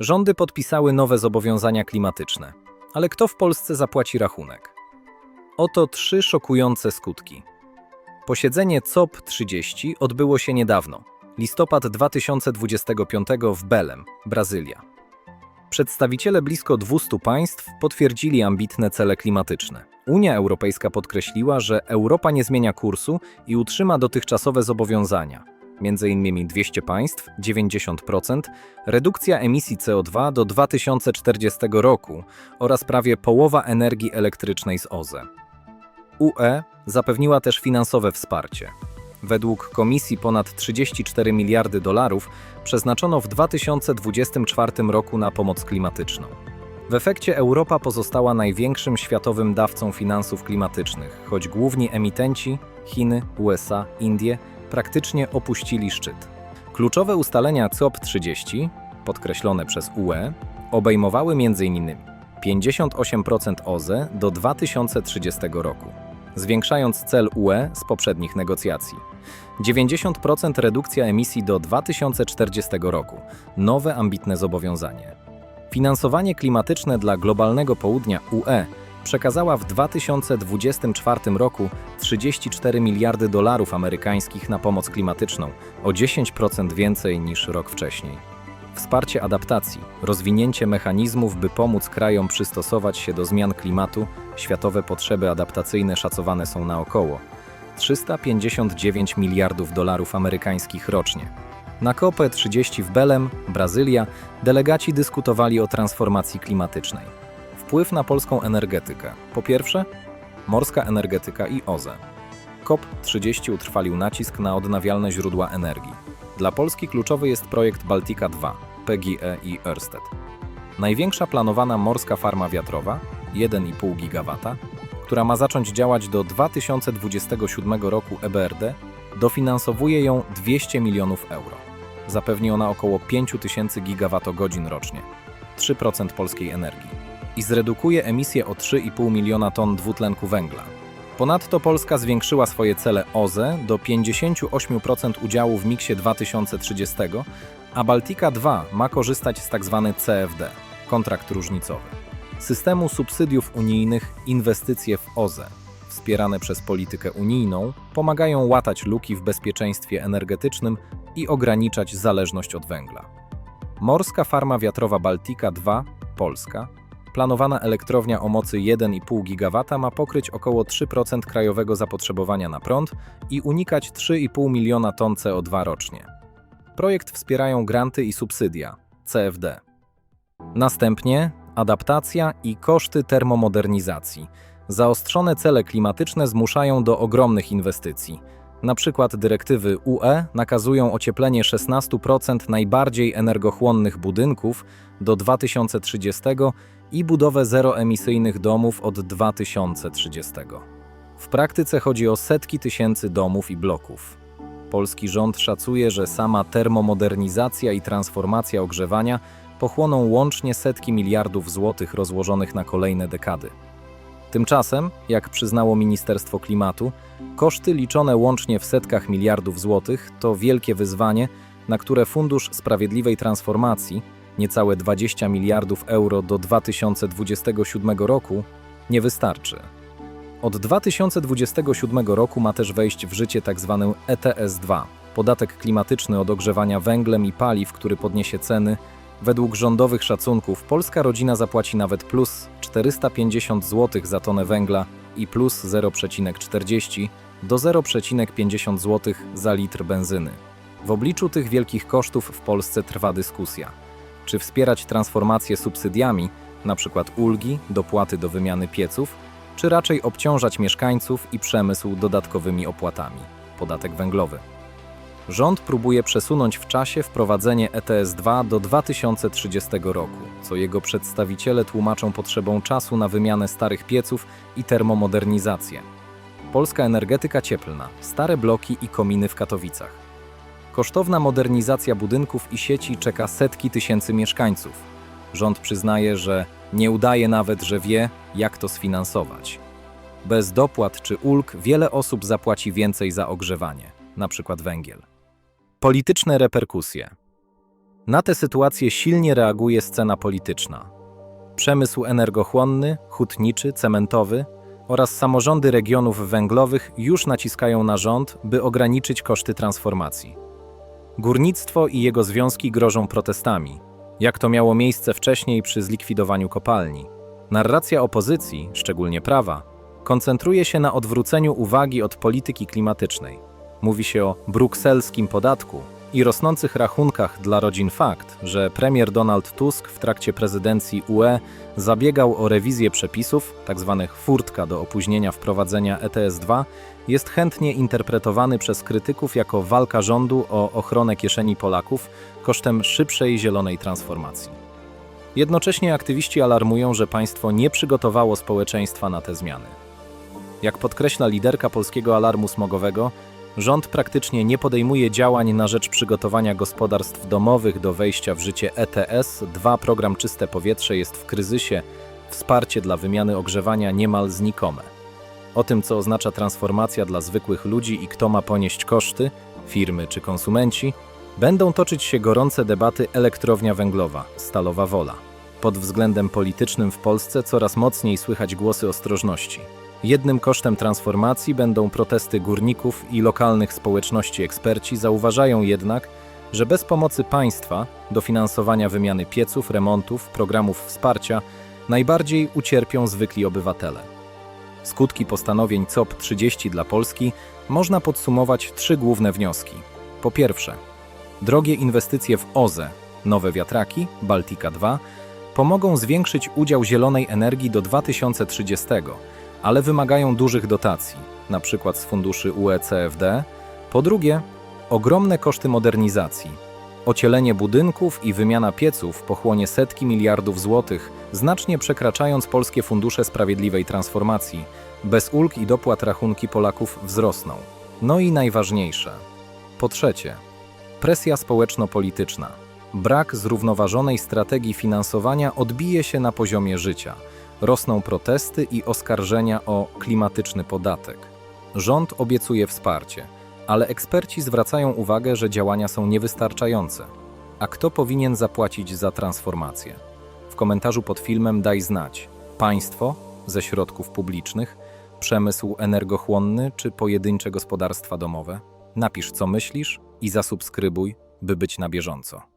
Rządy podpisały nowe zobowiązania klimatyczne. Ale kto w Polsce zapłaci rachunek? Oto trzy szokujące skutki. Posiedzenie COP30 odbyło się niedawno, listopad 2025 w Belem, Brazylia. Przedstawiciele blisko 200 państw potwierdzili ambitne cele klimatyczne. Unia Europejska podkreśliła, że Europa nie zmienia kursu i utrzyma dotychczasowe zobowiązania. Innymi 200 państw, 90%, redukcja emisji CO2 do 2040 roku oraz prawie połowa energii elektrycznej z OZE. UE zapewniła też finansowe wsparcie. Według komisji ponad 34 miliardy dolarów przeznaczono w 2024 roku na pomoc klimatyczną. W efekcie Europa pozostała największym światowym dawcą finansów klimatycznych, choć główni emitenci Chiny, USA, Indie praktycznie opuścili szczyt. Kluczowe ustalenia COP30, podkreślone przez UE, obejmowały m.in. 58% OZE do 2030 roku, zwiększając cel UE z poprzednich negocjacji. 90% redukcja emisji do 2040 roku nowe ambitne zobowiązanie. Finansowanie klimatyczne dla globalnego południa UE przekazała w 2024 roku 34 miliardy dolarów amerykańskich na pomoc klimatyczną, o 10% więcej niż rok wcześniej. Wsparcie adaptacji, rozwinięcie mechanizmów, by pomóc krajom przystosować się do zmian klimatu, światowe potrzeby adaptacyjne szacowane są na około 359 miliardów dolarów amerykańskich rocznie. Na COP30 w Belem, Brazylia, delegaci dyskutowali o transformacji klimatycznej. Wpływ na polską energetykę. Po pierwsze, morska energetyka i OZE. COP30 utrwalił nacisk na odnawialne źródła energii. Dla Polski kluczowy jest projekt Baltica 2, PGE i Ørsted. Największa planowana morska farma wiatrowa, 1,5 gigawata, która ma zacząć działać do 2027 roku EBRD, dofinansowuje ją 200 milionów euro. Zapewni ona około 5000 gigawatogodzin rocznie, 3% polskiej energii, i zredukuje emisję o 3,5 miliona ton dwutlenku węgla. Ponadto Polska zwiększyła swoje cele OZE do 58% udziału w miksie 2030, a Baltica 2 ma korzystać z tzw. CFD kontrakt różnicowy systemu subsydiów unijnych inwestycje w OZE, wspierane przez politykę unijną, pomagają łatać luki w bezpieczeństwie energetycznym i ograniczać zależność od węgla. Morska farma wiatrowa Baltica 2, Polska, planowana elektrownia o mocy 1,5 GW ma pokryć około 3% krajowego zapotrzebowania na prąd i unikać 3,5 miliona ton CO2 rocznie. Projekt wspierają granty i subsydia CFD. Następnie adaptacja i koszty termomodernizacji. Zaostrzone cele klimatyczne zmuszają do ogromnych inwestycji. Na przykład dyrektywy UE nakazują ocieplenie 16% najbardziej energochłonnych budynków do 2030 i budowę zeroemisyjnych domów od 2030. W praktyce chodzi o setki tysięcy domów i bloków. Polski rząd szacuje, że sama termomodernizacja i transformacja ogrzewania pochłoną łącznie setki miliardów złotych rozłożonych na kolejne dekady. Tymczasem, jak przyznało Ministerstwo Klimatu, koszty liczone łącznie w setkach miliardów złotych to wielkie wyzwanie, na które Fundusz Sprawiedliwej Transformacji, niecałe 20 miliardów euro do 2027 roku, nie wystarczy. Od 2027 roku ma też wejść w życie tzw. ETS-2, podatek klimatyczny od ogrzewania węglem i paliw, który podniesie ceny Według rządowych szacunków polska rodzina zapłaci nawet plus 450 zł za tonę węgla i plus 0,40 do 0,50 zł za litr benzyny. W obliczu tych wielkich kosztów w Polsce trwa dyskusja. Czy wspierać transformację subsydiami, np. ulgi, dopłaty do wymiany pieców, czy raczej obciążać mieszkańców i przemysł dodatkowymi opłatami, podatek węglowy. Rząd próbuje przesunąć w czasie wprowadzenie ETS-2 do 2030 roku, co jego przedstawiciele tłumaczą potrzebą czasu na wymianę starych pieców i termomodernizację. Polska energetyka cieplna, stare bloki i kominy w Katowicach. Kosztowna modernizacja budynków i sieci czeka setki tysięcy mieszkańców. Rząd przyznaje, że nie udaje nawet, że wie, jak to sfinansować. Bez dopłat czy ulg wiele osób zapłaci więcej za ogrzewanie, np. węgiel. Polityczne reperkusje. Na tę sytuację silnie reaguje scena polityczna. Przemysł energochłonny, hutniczy, cementowy oraz samorządy regionów węglowych już naciskają na rząd, by ograniczyć koszty transformacji. Górnictwo i jego związki grożą protestami, jak to miało miejsce wcześniej przy zlikwidowaniu kopalni. Narracja opozycji, szczególnie prawa, koncentruje się na odwróceniu uwagi od polityki klimatycznej. Mówi się o brukselskim podatku i rosnących rachunkach dla rodzin fakt, że premier Donald Tusk w trakcie prezydencji UE zabiegał o rewizję przepisów, tzw. furtka do opóźnienia wprowadzenia ETS-2, jest chętnie interpretowany przez krytyków jako walka rządu o ochronę kieszeni Polaków kosztem szybszej zielonej transformacji. Jednocześnie aktywiści alarmują, że państwo nie przygotowało społeczeństwa na te zmiany. Jak podkreśla liderka polskiego alarmu smogowego, rząd praktycznie nie podejmuje działań na rzecz przygotowania gospodarstw domowych do wejścia w życie ETS. 2 program Czyste Powietrze jest w kryzysie, wsparcie dla wymiany ogrzewania niemal znikome. O tym, co oznacza transformacja dla zwykłych ludzi i kto ma ponieść koszty, firmy czy konsumenci, będą toczyć się gorące debaty elektrownia węglowa, Stalowa Wola. Pod względem politycznym w Polsce coraz mocniej słychać głosy ostrożności. Jednym kosztem transformacji będą protesty górników i lokalnych społeczności. Eksperci zauważają jednak, że bez pomocy państwa, dofinansowania wymiany pieców, remontów, programów wsparcia, najbardziej ucierpią zwykli obywatele. Skutki postanowień COP 30 dla Polski można podsumować trzy główne wnioski. Po pierwsze, drogie inwestycje w OZE, nowe wiatraki, Baltica 2, pomogą zwiększyć udział zielonej energii do 2030, ale wymagają dużych dotacji, np. z funduszy UE-CFD. Po drugie, ogromne koszty modernizacji. Ocielenie budynków i wymiana pieców pochłonie setki miliardów złotych, znacznie przekraczając polskie fundusze sprawiedliwej transformacji. Bez ulg i dopłat rachunki Polaków wzrosną. No i najważniejsze. Po trzecie, presja społeczno-polityczna. Brak zrównoważonej strategii finansowania odbije się na poziomie życia. Rosną protesty i oskarżenia o klimatyczny podatek. Rząd obiecuje wsparcie, ale eksperci zwracają uwagę, że działania są niewystarczające. A kto powinien zapłacić za transformację? W komentarzu pod filmem daj znać: państwo ze środków publicznych, przemysł energochłonny czy pojedyncze gospodarstwa domowe? Napisz co myślisz i zasubskrybuj, by być na bieżąco.